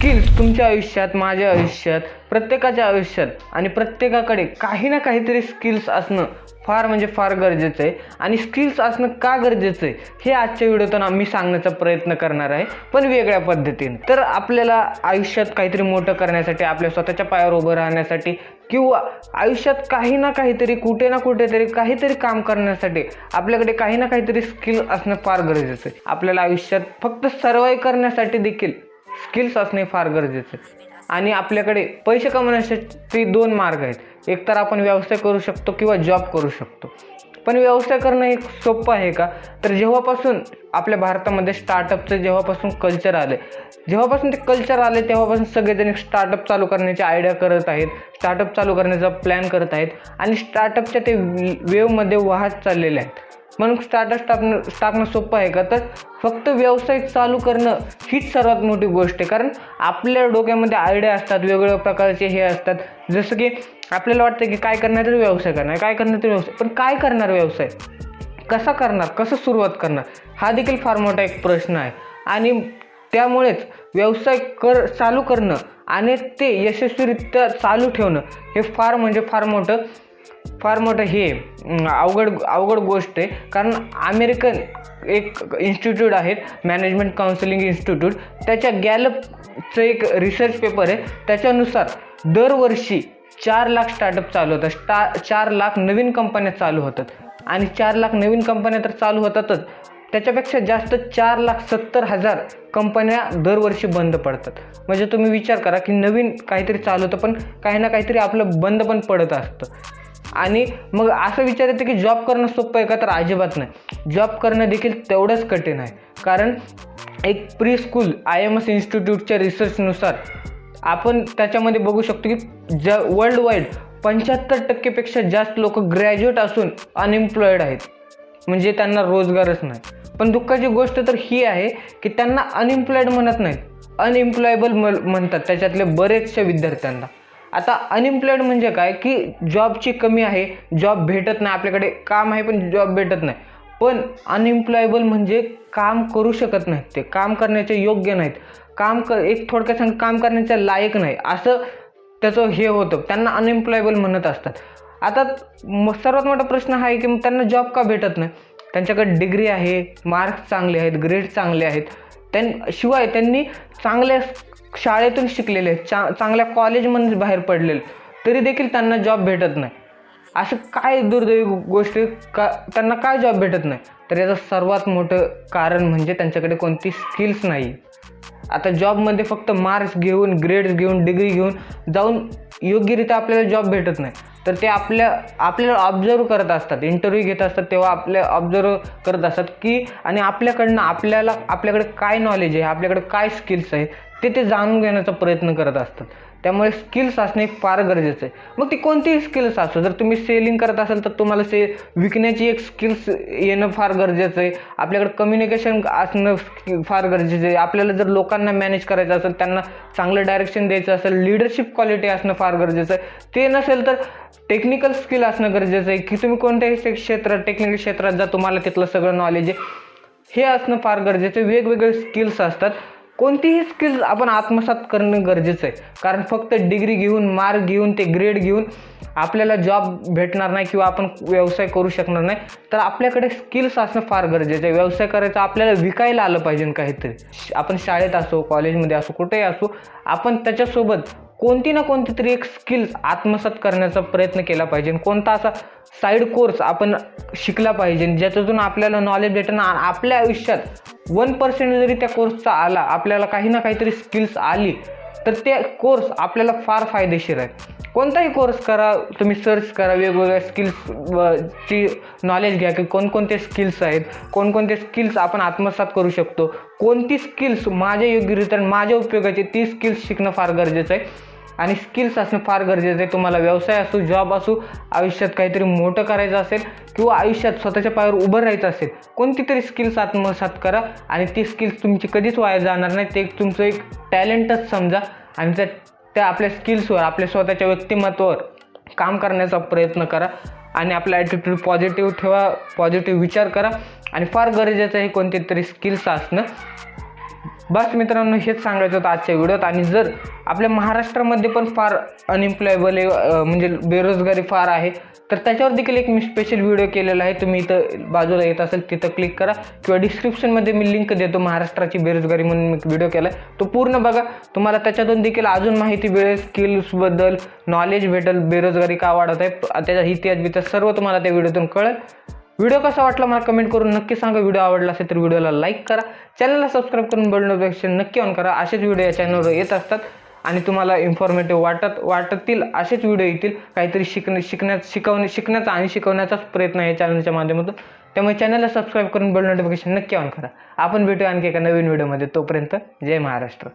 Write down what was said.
Skills तुमच्या आयुष्यात माझ्या आयुष्यात प्रत्येकाच्या आयुष्यात आणि प्रत्येकाकडे काही ना काहीतरी स्किल्स असणं फार म्हणजे फार गरजेचं आहे. आणि स्किल्स असणं का गरजेचं आहे? हे आजच्या व्हिडिओतून आम्ही सांगण्याचा प्रयत्न करणार आहे पण वेगळ्या पद्धतीने. तर आपल्याला आयुष्यात काहीतरी मोठं करण्यासाठी आपल्या स्वतःच्या पायावर उभं राहण्यासाठी किंवा आयुष्यात काही ना काहीतरी कुठे ना कुठेतरी काहीतरी काम करण्यासाठी आपल्याकडे काही ना काहीतरी स्किल असणं फार गरजेचं आहे. आपल्याला आयुष्यात फक्त सर्वाईव्ह करण्यासाठी देखील स्किल्स असणे फार गरजेचे. आहे आणि आपल्याकडे पैसे कमवण्यासाठी दोन मार्ग आहेत. एक तर आपण व्यवसाय करू शकतो किंवा जॉब करू शकतो. पण व्यवसाय करणं हे सोपं आहे का? तर जेव्हापासून आपल्या भारतामध्ये स्टार्टअपचं जेव्हापासून कल्चर आलं जेव्हापासून ते कल्चर आले तेव्हापासून सगळेजण स्टार्टअप चालू करण्याची आयडिया करत आहेत स्टार्टअप चालू करण्याचा प्लॅन करत आहेत आणि स्टार्टअपच्या ते वेवमध्ये वाहत चाललेले आहेत. म्हणून स्टार्टअप टाकणं टाकणं सोपं आहे का? तर फक्त व्यवसाय चालू करणं हीच सर्वात मोठी गोष्ट आहे. कारण आपल्या डोक्यामध्ये आयडिया असतात वेगवेगळ्या प्रकारचे हे असतात. जसं की आपल्याला वाटतं की काय करणार तर व्यवसाय करणार काय करणार तर व्यवसाय. पण काय करणार व्यवसाय? कसा करणार? कसं सुरुवात करणार? हा देखील फार मोठा एक प्रश्न आहे. आणि त्यामुळेच व्यवसाय कर चालू करणं आणि ते यशस्वीरित्या चालू ठेवणं हे फार म्हणजे फार मोठं फार मोठं हे अवघड अवघड गोष्ट आहे. कारण अमेरिकन एक इन्स्टिट्यूट आहे मॅनेजमेंट काउन्सिलिंग इन्स्टिट्यूट त्याच्या गॅलपचं एक रिसर्च पेपर आहे. त्याच्यानुसार दरवर्षी चार लाख स्टार्टअप चालू होतात. स्टा चार लाख नवीन कंपन्या चालू होतात. आणि चार लाख नवीन कंपन्या तर चालू होतातच. त्याच्यापेक्षा जास्त चार लाख सत्तर हजार कंपन्या दरवर्षी बंद पडतात. म्हणजे तुम्ही विचार करा की नवीन काहीतरी चालू होतं पण काही ना काहीतरी आपलं बंद पण पडत असतं. आणि मग असं विचार येतं की जॉब करणं सोपं आहे का? तर अजिबात नाही. जॉब करणं देखील तेवढंच कठीण आहे. कारण एक pre school I M S इन्स्टिट्यूटच्या रिसर्चनुसार आपण त्याच्यामध्ये बघू शकतो की ज वर्ल्ड वाईड पंच्याहत्तर टक्केपेक्षा जास्त लोक ग्रॅज्युएट असून अनएम्प्लॉईड आहेत. म्हणजे त्यांना रोजगारच नाही. पण दुःखाची गोष्ट तर ही आहे की त्यांना अनएम्प्लॉईड म्हणत नाहीत. अनएम्प्लॉयबल म्हणतात त्याच्यातले बरेचशा विद्यार्थ्यांना. आता अनएम्प्लॉईड म्हणजे काय? की जॉबची कमी आहे जॉब भेटत नाही आपल्याकडे काम आहे पण जॉब भेटत नाही. पण अनएम्प्लॉयबल म्हणजे काम करू शकत नाहीत ते काम करण्याचे योग्य नाहीत. काम क एक थोडक्यात सांग काम करण्याच्या लायक नाही. असं त्याचं हे होतं. त्यांना अनएम्प्लॉयबल म्हणत असतात. आता म सर्वात मोठा प्रश्न हा आहे की त्यांना जॉब का भेटत नाही? त्यांच्याकडे डिग्री आहे मार्क्स चांगले आहेत ग्रेड चांगले आहेत. त्यां शिवाय त्यांनी चांगल्या शाळेतून शिकलेले चा चांगल्या कॉलेजमधून बाहेर पडलेले तरी देखील त्यांना जॉब भेटत नाही. असं काय दुर्दैवी गोष्ट का त्यांना काय जॉब भेटत नाही? तर याचं सर्वात मोठं कारण म्हणजे त्यांच्याकडे कोणती स्किल्स नाही. आता जॉबमध्ये फक्त मार्क्स घेऊन ग्रेड्स घेऊन डिग्री घेऊन जाऊन योग्यरित्या आपल्याला जॉब भेटत नाही. तर ते आपल्या आपल्याला ऑब्झर्व करत असतात. इंटरव्ह्यू घेत असतात तेव्हा आपल्या ऑब्झर्व करत असतात की आणि आपल्याकडनं आपल्याला आपल्याकडे काय नॉलेज आहे आपल्याकडे काय स्किल्स आहे ते ते जाणून घेण्याचा प्रयत्न करत असतात. त्यामुळे स्किल्स असणे फार गरजेचं आहे. मग ती कोणतीही स्किल्स असो जर तुम्ही सेलिंग करत असाल तर तुम्हाला से विकण्याची एक स्किल्स येणं फार गरजेचं आहे. आपल्याकडे कम्युनिकेशन असणं फार गरजेचं आहे. आपल्याला जर लोकांना मॅनेज करायचं असेल त्यांना चांगलं डायरेक्शन द्यायचं असेल लिडरशिप क्वालिटी असणं फार गरजेचं आहे. ते नसेल तर टेक्निकल स्किल असणं गरजेचं आहे. की तुम्ही कोणत्याही क्षेत्रात टेक्निकल क्षेत्रात जा तुम्हाला तिथलं सगळं नॉलेज आहे. हे असणं फार गरजेचं आहे. वेगवेगळे स्किल्स असतात. कोणतीही स्किल्स आपण आत्मसात करणं गरजेचं आहे. कारण फक्त डिग्री घेऊन मार्क घेऊन ते ग्रेड घेऊन आपल्याला जॉब भेटणार नाही किंवा आपण व्यवसाय करू शकणार नाही तर आपल्याकडे स्किल्स असणं फार गरजेचं आहे. व्यवसाय करायचा आपल्याला विकायला आलं पाहिजे काहीतरी. श- आपण शाळेत असो कॉलेजमध्ये असो कुठेही असो आपण त्याच्यासोबत कोणती ना कोणती तरी एक स्किल्स आत्मसात करण्याचा प्रयत्न केला पाहिजे. कोणता असा साईड कोर्स आपण शिकला पाहिजे ज्याच्यातून आपल्याला नॉलेज भेटणं आपल्या आयुष्यात वन पर्सेंट जरी त्या कोर्सचा आला आपल्याला काही ना काहीतरी स्किल्स आली तर ते कोर्स आपल्याला फार फायदेशीर आहे. कोणताही कोर्स करा तुम्ही सर्च करा वेगवेगळ्या स्किल्स ची नॉलेज घ्या की कोणकोणते स्किल्स आहेत कोणकोणते स्किल्स आपण आत्मसात करू शकतो. कोणती स्किल्स माझ्या योग्यरित्या माझ्या उपयोगाची ती स्किल्स शिकणं फार गरजेचं आहे. आणि स्किल्स असणं फार गरजेचं आहे. तुम्हाला व्यवसाय असो जॉब असो आयुष्यात काहीतरी मोठं करायचं असेल किंवा आयुष्यात स्वतःच्या पायावर उभं राहायचं असेल कोणती तरी स्किल्स आत्मसात करा आणि ती स्किल्स तुमची कधीच वाया जाणार नाही. ते तुमचं एक टॅलेंटच समजा आणि त्या त्या आपल्या स्किल्सवर आपल्या स्वतःच्या व्यक्तिमत्वावर काम करण्याचा प्रयत्न करा आणि आपला ॲटिट्यूड पॉझिटिव्ह ठेवा पॉझिटिव्ह विचार करा आणि फार गरजेचं आहे कोणते तरी स्किल्स असणं. बस मित्रांनो हेच सांगायचं होतं आजच्या व्हिडिओत. आणि जर आपल्या महाराष्ट्रामध्ये पण फार अनएम्प्लॉयबल म्हणजे बेरोजगारी फार आहे तर त्याच्यावर देखील एक मी स्पेशल व्हिडिओ केलेला आहे. तुम्ही इथं बाजूला येत असेल तिथं क्लिक करा. किंवा डिस्क्रिप्शनमध्ये मी लिंक देतो महाराष्ट्राची बेरोजगारी म्हणून मी व्हिडिओ केला आहे तो पूर्ण बघा. तुम्हाला त्याच्यातून देखील अजून माहिती मिळेल स्किल्सबद्दल नॉलेज भेटेल बेरोजगारी का वाढत आहे. त्याचा इतिहास बितिहास सर्व तुम्हाला त्या व्हिडिओतून कळेल. व्हिडिओ कसा वाटला मला कमेंट करून नक्की सांगा. व्हिडिओ आवडला असेल तर व्हिडिओला लाईक करा. चॅनलला सबस्क्राईब करून बेल नोटिफिकेशन नक्की ऑन करा. असेच व्हिडिओ या चॅनलवर येत असतात आणि तुम्हाला इन्फॉर्मेटिव्ह वाटत वाटतील असेच व्हिडिओ येतील. काहीतरी शिकणे शिकण्यात शिकवणे शिकण्याचा आणि शिकवण्याचाच प्रयत्न आहे चॅनलच्या माध्यमातून. त्यामुळे चॅनलला सबस्क्राईब करून बेल नोटिफिकेशन नक्की ऑन करा. आपण भेटूया आणखी एका नवीन व्हिडिओमध्ये. तोपर्यंत जय महाराष्ट्र.